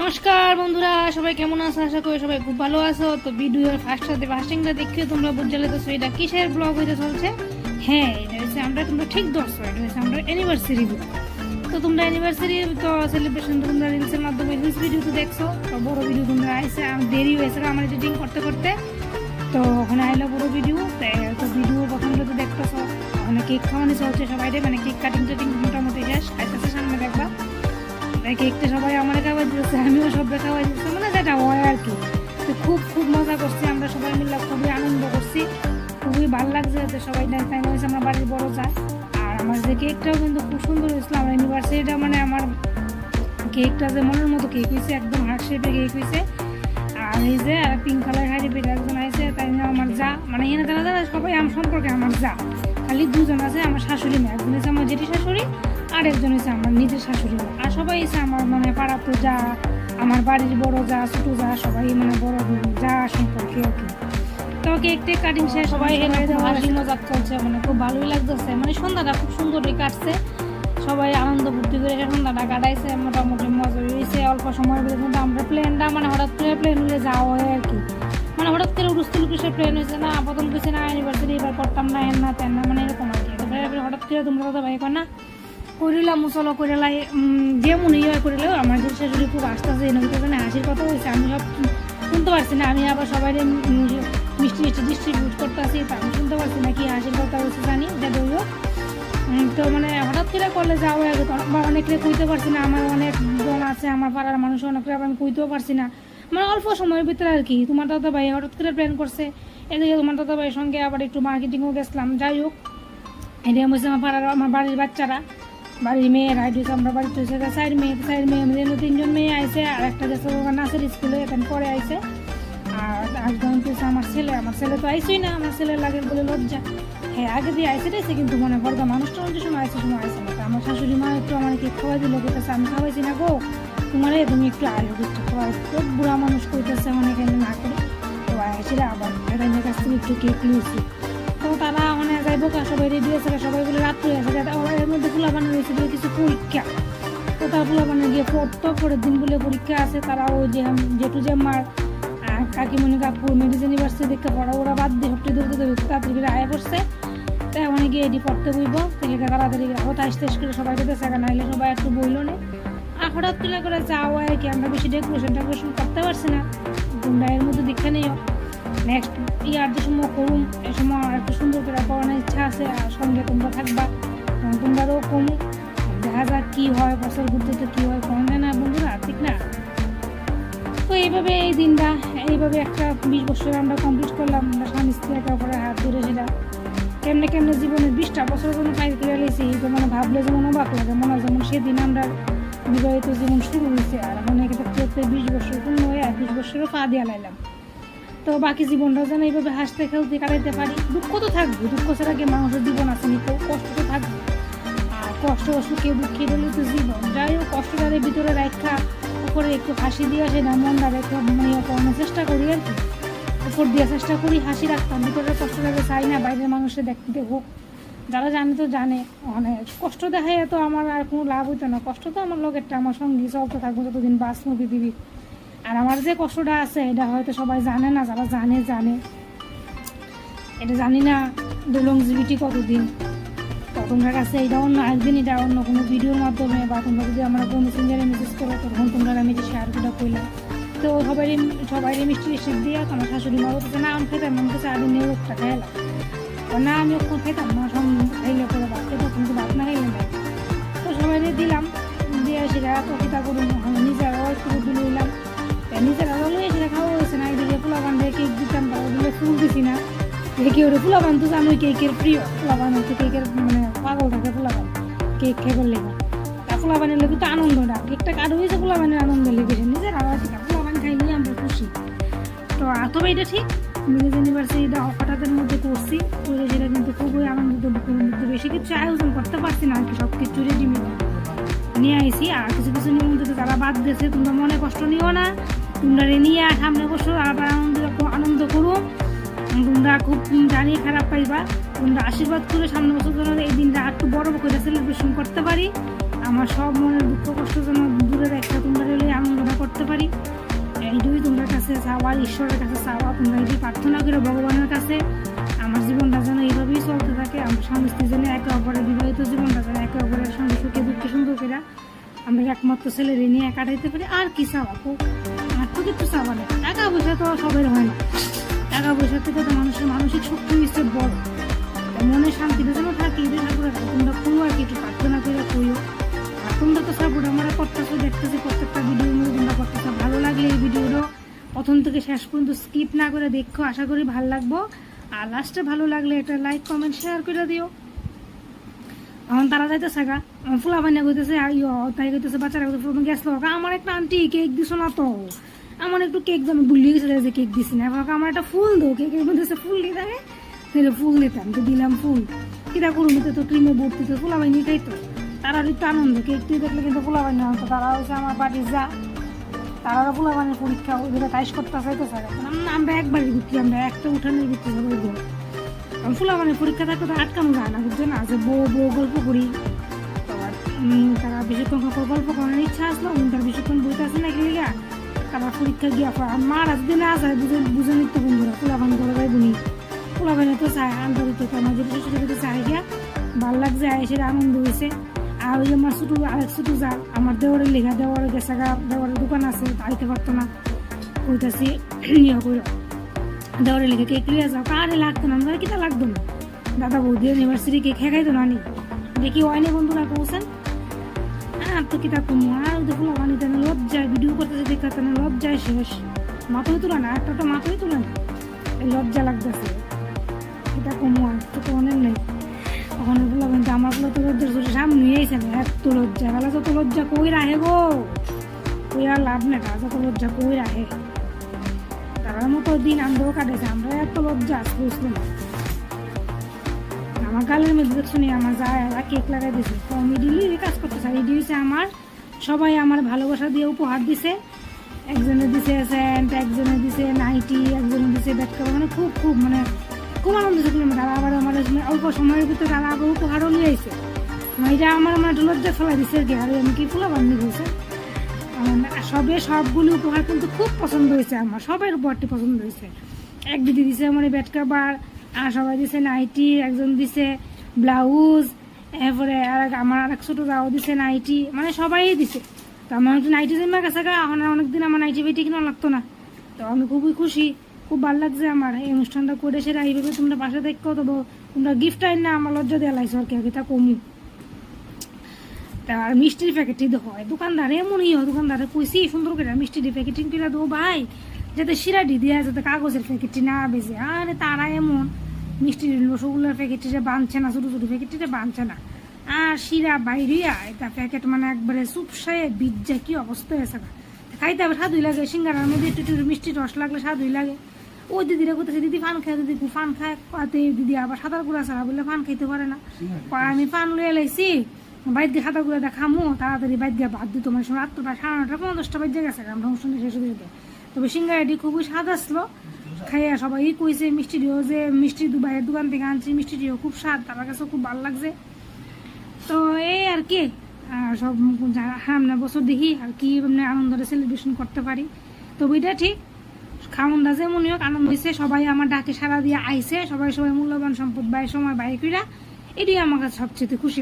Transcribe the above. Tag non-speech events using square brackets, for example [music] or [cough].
নমস্কার বন্ধুরা, সবাই কেমন আছো? আশা করি সবাই খুব ভালো আছো। তো ভিডিওর ফার্স্ট সাথে ফার্স্টিংটা দেখে তোমরা বুঝতে তো এটা কিসের ব্লগ হইতে চলছে? হ্যাঁ এটা হচ্ছে আমরা তোমরা ঠিক ধরছো এটা হচ্ছে আমরা অ্যানিভার্সারি তো তোমরা অ্যানিভার্সারি তো সেলিব্রেশন তোমরা রিলসের মাধ্যমে রিলস ভিডিও তো দেখছ। তো বড় ভিডিও তোমরা আইসে দেরি হয়েছে আমার এডিটিং করতে করতে। তো ওখানে আইলো বড় ভিডিও তো ভিডিও প্রথমটা তো দেখতেছো। ওখানে কেক খাওয়ানো চলছে সবাই মানে কেক কাটিং টাটিং মোটামুটি শেষ, খাইতেছে সামনে দেখবা। তাই কেকটা সবাই আমার খাওয়াই দিতেছে, আমিও সবাই খাওয়াই দিতেছে। মানে যেটা হয় আর কি। তো খুব খুব মজা করছি, আমরা সবাই মিলে খুবই আনন্দ করছি। খুবই ভালো লাগছে যে সবাই তাই হয়েছে আমার বাড়ির বড় যায় আর আমার যে কেকটাও কিন্তু খুব সুন্দর হয়েছিল, আমার ইউনিভার্সিটিটা মানে আমার কেকটা যে মনের মতো কেক হয়েছে, একদম হার্ট শেপে কেক হয়েছে। আর এই যে পিঙ্ক কালার হাড়ি পেটে একজন আছে তাই নিয়ে আমার যা মানে এখানে যারা যারা সবাই আমার সম্পর্কে আমার যা। খালি দুজন আছে, আমার শাশুড়ি মেয়ে একজন হচ্ছে আমার জেঠি শাশুড়ি আর একজন হচ্ছে আমার নিজের শাশুড়ি মা। আর সবাই এসে আমার মানে পাড়া তো যা আমার বাড়ির বড় যা ছোট যা সবাই মানে বড় যা সম্পর্কে আর কি। তো কেক টেক কাটিং শেষ সবাই হাসি মজাক চলছে মানে খুব ভালোই লাগতেছে। মানে সন্ধ্যাটা খুব সুন্দরই কাটছে। সবাই আনন্দ ফুর্তি করে সন্ধ্যাটা কাটাইছে মোটামুটি মজা হয়েছে অল্প সময়ের ভিতরে কিন্তু আমরা প্লেনটা মানে হঠাৎ করে প্লেন হয়ে যাওয়া হয় আর কি। মানে হঠাৎ করে উড়ুস্তুল কিসে প্লেন হয়েছে না প্রথম কিছু না অ্যানিভার্সারি এবার করতাম না এন না তেন না মানে এরকম আর কি। হঠাৎ করে তোমরা কথা ভাই না করিলাম মুসলো করিলাই যেমন ইয়ে করিলেও আমার যে শাশুড়ি খুব আস্তে আস্তে এনে মানে হাসির কথা হয়েছে আমি সব শুনতে পারছি না, আমি আবার সবাই মিষ্টি মিষ্টি ডিস্ট্রিবিউট করতে আসি আমি শুনতে পারছি না কি হাসির কথা হয়েছে জানি, যে দইও তো মানে হঠাৎ করে করলে যাওয়া আগে বা অনেকে কইতে পারছি না, আমার অনেক জন আছে, আমার পাড়ার মানুষ অনেক আমি কইতেও পারছি না। মানে অল্প সময়ের ভিতরে আর কি, তোমার দাদা ভাই হঠাৎ করে প্ল্যান করছে, এদিকে তোমার দাদা ভাইয়ের সঙ্গে আবার একটু মার্কেটিংও গেছিলাম, যাই হোক এটা হচ্ছে আমার পাড়ার, আমার বাড়ির বাচ্চারা বাড়ির এটা হচ্ছে আমরা বাড়িতে হচ্ছে চার মেয়ে চার মেয়ে আমাদের তিনজন মেয়ে আইসে আর একটা গেছে নাচের স্কুলে, এখানে পরে আইসে আর একজন হচ্ছে আমার ছেলে। আমার ছেলে তো আইসই না, আমার ছেলের লাগে বলে লজ্জা। হ্যাঁ আগে দিয়ে আইসে রেছে কিন্তু মনে করতাম মানুষটা অন্য সময় আইসে সময় আইসে না। আমার শাশুড়ি মা একটু আমার কি খাওয়াই দিল, বলতেছে, আমি খাওয়াইছি না গো। তোমার তুমি একটু আয়ো একটু খাওয়াই খুব বুড়া মানুষ কইতেছে মানে এখানে না করে। তো আইসি আবার। এখানের কাছ থেকে একটু কেক নিয়েছি। তো তারা মানে যাইব কা সবাই রেডি আছে সবাই বলে রাত্রে ওরা এর মধ্যে ফুলা বানানো হয়েছে কিছু পরীক্ষা। তো তার ফুলা বানিয়ে গিয়ে পড়তো, পরের দিন বলে পরীক্ষা আছে, তারা ওই যে জেঠু যে আর কাকিমণি কাকু, মেডিসিন ইউনিভার্সিটি দেখতে পড়া, ওরা বাদ দিয়ে হট্টি ধরতে ধরতে তাড়াতাড়ি করে আয় পড়ছে। তাই গিয়ে এডি পড়তে বইব তাহলে তাড়াতাড়ি হতো আস্তে আস্তে করে সবাই যেতে চাকা নাইলে সবাই একটু বইল না। আর হঠাৎ করে করে আর কি আমরা বেশি ডেকোরেশন টেকোরেশন করতে পারছি না? এর মধ্যে দীক্ষা নিও। নেক্সট ইয়ার যে সময় করুম এই সময় একটু সুন্দর করে পড়ানোর ইচ্ছা আছে, আর সঙ্গে তোমরা থাকবা। তোমরাও কম। দেখা যাক কী হয়, বছর ঘুরতে তো কী হয়, কম না বন্ধুরা, ঠিক না? তো এইভাবে এই দিনটা, এইভাবে একটা বিশ বছর আমরা কমপ্লিট করলাম। আমরা স্বামী স্ত্রী একে অপরের হাত ধরে সেটা। কেমনে কেমনে জীবনের বিশটা বছর যেন পাই করে লেছি তো মানে ভাবলে যেমন অবাক লাগে, মনে হয় যেমন সেদিন আমরা বিবাহিত জীবন শুরু হয়েছে, আর মনে করতে বিশ বছর পূর্ণ হয়ে আর বিশ বছরও পা দিয়া লাইলাম। তো বাকি জীবনটা যেন এইভাবে হাসতে খেলতে কাটাইতে পারি। দুঃখ তো থাকবে, দুঃখ ছাড়া কি মানুষের জীবন আছে নি? কষ্ট তো থাকবে। আর কষ্ট সুখে দুঃখে হলে তো জীবন। যাই হোক কষ্টটার ভিতরে রাখা উপরে একটু হাসি দিয়ে আসে, না মনটা রেখে মানে করানোর চেষ্টা করি আর কি। উপর দিয়ে চেষ্টা করি, হাসি রাখতাম। ভিতরে কষ্টটাকে চাই না, বাইরের মানুষের দেখতে হোক। যারা জানে তো জানে মানে কষ্ট দেখায় তো আমার আর কোনো লাভ হইতো না। কষ্ট তো আমার লোকেরটা আমার সঙ্গী, চলতে থাকব, যতদিন বাঁচবো পৃথিবী আর আমার যে কষ্টটা আছে, এটা হয়তো সবাই জানে না, যারা জানে জানে। এটা জানি না দোলংজীবিটি কতদিন। তো তোমরা কাছে এটা অন্য একদিন এটা অন্য কোনো ভিডিওর মাধ্যমে বা তোমরা যদি আমরা কোনো মেসেঞ্জারে মেসেজ করো, তখন তোমরা আমি যে শেয়ার করে কইলাম তো সবাই সবাই মিষ্টি মিষ্টি দিয়ে আমার শাশুড়ি মা বলতেছে, না, আমি খেতাম, আমি কাছে আগে নিয়ে রোগটা খাইলাম। না, আমি ওখানে খাইতাম না, সব খাইলে করে ভাত খেতাম কিন্তু ভাত না খাইলে তো সবাই দিলাম, দিয়ে সেটা তো কিতা করুন দিছি না। দেখি ওটা পোলা বান তো জানোই কেকের প্রিয়। পোলা বান হচ্ছে কেকের মানে পাগল থাকে পোলা বান কেক খেবার লেগে তা পোলা বানের লেগে তো আনন্দটা। কেকটা কাট হয়েছে পোলা বানের আনন্দ লেগেছে নিজের আবার বান খাইলে আমরা খুশি। তো তবে এটা ঠিক। মিলেজ ইউনিভার্সিটিটা হঠাৎের মধ্যে করছি। করে সেটা কিন্তু খুবই আনন্দিত মধ্যে। বেশি কিছু আয়োজন করতে পারছি না। আর কি সব কিছু রেডিমেড নিয়ে আইসি আর কিছু কিছু নিমন্ত্রিত যারা বাদ দিয়েছে। তোমরা মনে কষ্ট নিও না। তোমরা নিয়ে সামনে বছর আবার আনন্দ আনন্দ করো তোমরা খুব জানিয়ে খারাপ পাইবা। তোমরা আশীর্বাদ করে সামনে বছর যেন এই দিনটা একটু বড় করে সেলিব্রেশন করতে পারি। আমার সব মনের দুঃখ, কষ্ট যেন দূরে একটা তোমরা আনন্দটা করতে পারি। কাছে চাওয়া, ঈশ্বরের কাছে চাওয়া। তোমরা এটি প্রার্থনা করে ভগবানের কাছে। আমার জীবনটা যেন এইভাবেই চলতে থাকে। আমার স্বামী স্ত্রী যেন একে অপরের বিবাহিত জীবনটা যেন একে অপরের সঙ্গে সুখে, দুঃখে, সুন্দর আমরা একমাত্র ছেলে নিয়ে কাটাইতে পারি। আর কি চাওয়া? আর তো কিছু চাওয়া নেই টাকা পয়সা তো সবের হয় না। মানুষের মানসিক শক্তি নিশ্চয় বড়। মনে যেন থাকে তোমরা কোনো আর কি একটু প্রার্থনা করে আর তোমরা তো সাপোর্ট আমরা করতেছো, দেখতেছি প্রত্যেকটা ভিডিও তোমরা করতেছো। ভালো লাগলে এই ভিডিওটা প্রথম থেকে শেষ পর্যন্ত স্কিপ না করে দেখো। আশা করি ভালো লাগবো। আর লাস্টে ভালো লাগলে একটা লাইক কমেন্ট শেয়ার করে দিও। এখন তারা যাইতেছে গা। ফুলা বানিয়ে কইতেছে ইয় তাই কইতেছে, বাচ্চারা তুমি আমার একটা আন্টি কেক দিছো না তো? আমার একটু কেক আমি ভুলিয়ে গেছে যে কেক দিছি না। এবার আমার একটা ফুল দো কেকের মধ্যে সে ফুল দিয়ে থাকে। তাহলে ফুল দিতাম, তো দিলাম ফুল। কিটা করুন তো তো ক্রিমে ভর্তি তো ফুলা বানিয়ে খাই তো। তারা একটু আনন্দ কেক তুই দেখলে কিন্তু ফুলা বানিয়ে আনতো। তারা হচ্ছে আমার বাড়ির যা। তারা ফুলা বানিয়ে পরীক্ষা ওইগুলো টাইস করতে চাইতে স্যার আমরা একবারই ঘুরছি আমরা একটা উঠানের ঘুরতে যাব ওইগুলো আমি ফুলা মানে পরীক্ষা থাকলে তো আটকানো যায় না, বুঝছ না? যে বউ বউ গল্প করি। তারা বেশিক্ষণ গল্প করার ইচ্ছা আসলো তার বেশিক্ষণ বইতে আসে না গেলে তারা পরীক্ষা গিয়া পর আর মার আজকে না যায়, বুঝে বুঝে নিতে বন্ধুরা ফুলা বান করে যাই বুনি ফুলা বানে তো চায় আন্তরিক আমার যেটা বাড়িতে চায় গিয়া ভালো লাগছে এসে আনন্দ হয়েছে আর ওই আমার ছোটো, আরেক ছোটো যা, আমার দেওয়ারের লেখা, দেওয়ারের গেছে গা, দেওয়ারের দোকান আছে আইতে পারতো না। কইতাছি [clears throat] ইয়ে করে দেওয়ারে লিখে, কেক লিয়ে যাও, কারে লাগতো না? আমরা কিটা লাগতো না? দাদা বৌদি ইউনিভার্সিটি কেক খেয়ে না নি? দেখি, ওয়াইনে বন্ধুরা কৌছেন আর তো কিতা কমু। আর দেখুন ফুলা বানিতে না লজ্জায় ভিডিও করতে দেখাতে না লজ্জায় শেষ। মাথায় তুলে না, একটা তো মাথায় তুলে না। লজ্জা লাগতেছে। এটা কমু আর, তো তো অনেক নেই। ওখানে ফুলা বানিতে আমার তো লজ্জার জোরে সামনে এসে না, এত লজ্জা। বেলা যত লজ্জা কই রাহে গো। কই আর লাভ নেই যত লজ্জা কই রাহে তার মতো দিন আমরাও কাটেছে আমরা এত লজ্জা আজ বুঝলাম আমার গালের মধ্যে শুনি আমার যা এরা কেক লাগাই দিছে। তো আমি ডেলি কাজ করতে চাই। এটি হচ্ছে আমার, সবাই আমার ভালোবাসা দিয়ে উপহার দিছে। একজনে দিছে স্যান্ট একজনে দিছে নাইটি একজনে দিছে ব্যাটকা মানে খুব খুব মানে খুব আনন্দ করলাম তারা আবার আমার অল্প সময়ের ভিতরে তারা আবার উপহারও নিয়ে আইছে। মানে এটা আমার মানে লজ্জা ফেলা দিছে আর কি। আর আমি কি ফুলা বান্ধি আমার সবে সবগুলি উপহার কিন্তু খুব পছন্দ হয়েছে আমার। সবার উপহারটি পছন্দ হয়েছে। এক দিদি দিছে আমার ব্যাট কাবার আর সবাই দিছে, নাইটি, একজন দিছে ব্লাউজ, এরপরে আর আমার আর এক ছোটো দাও দিছে নাইটি মানে সবাই দিছে। তো আমার একটু নাইটি জমা গেছে গা, এখন অনেকদিন আমার নাইটি বেটি কিনা লাগতো না। তো আমি খুবই খুশি, খুব ভালো লাগছে আমার। এই অনুষ্ঠানটা করে সেটা এইভাবে তোমরা পাশে দেখো তো তোমরা গিফট আইন না, আমার লজ্জা দেওয়া লাগছে আর কি তা কমু। আর মিষ্টির প্যাকেটই তো হয় দোকানদারে এমনই হয়, দোকানদারে কইছি, সুন্দর করে মিষ্টির প্যাকেটিং করে দেবো ভাই। যাতে শিরাটি দেওয়া যাতে কাগজের প্যাকেটটি না বেজে। আরে তারা এমন। মিষ্টির রসগোল্লার প্যাকেটটিতে বাঁধছে না ছোটো ছোটো প্যাকেটটিতে বাঁধছে না। আর শিরা বাইরিয়া এটা প্যাকেট মানে একবারে চুপসায় বিজ্জা কি অবস্থা হয়েছে। খাইতে আবার স্বাদই লাগে সিঙ্গারার মধ্যে একটু একটু মিষ্টি রস লাগলে স্বাদই লাগে। ওই দিদিরা কোথায় দিদি ফান খায় দিদি ফান খায় পাতে দিদি আবার সাঁতার গুড়া ছাড়া বললে ফান খাইতে পারে না। আমি ফান লয়ে লাইছি বাইর দিয়ে সাঁতার গুড়া দেখামো তাড়াতাড়ি বাইর দিয়ে বাদ দিত। মানে আটটা সাড়ে নটা পনেরো দশটা বাজে গেছে আমরা অনুষ্ঠানটা শেষ হয়ে যেতে। তবে সিঙ্গারাটি খুবই স্বাদ আসলো। খাইয়া সবাই কইছে, মিষ্টি দিও যে, মিষ্টি দুবাইয়ের দোকান থেকে আনছি, মিষ্টি দিও, খুব স্বাদ তার কাছে খুব ভালো লাগছে। তো এই আর কি সব সামনে বছর দেখি আর কি মানে আনন্দটা সেলিব্রেশন করতে পারি। তো ওইটা ঠিক খাওয়ানটা যেমন হোক, আনন্দ হয়েছে সবাই আমার ডাকে সারা দিয়ে আইছে, সবাই সবাই মূল্যবান সম্পদ বাই সময় বাই কইরা, এটাই আমার কাছে সবচেয়ে খুশি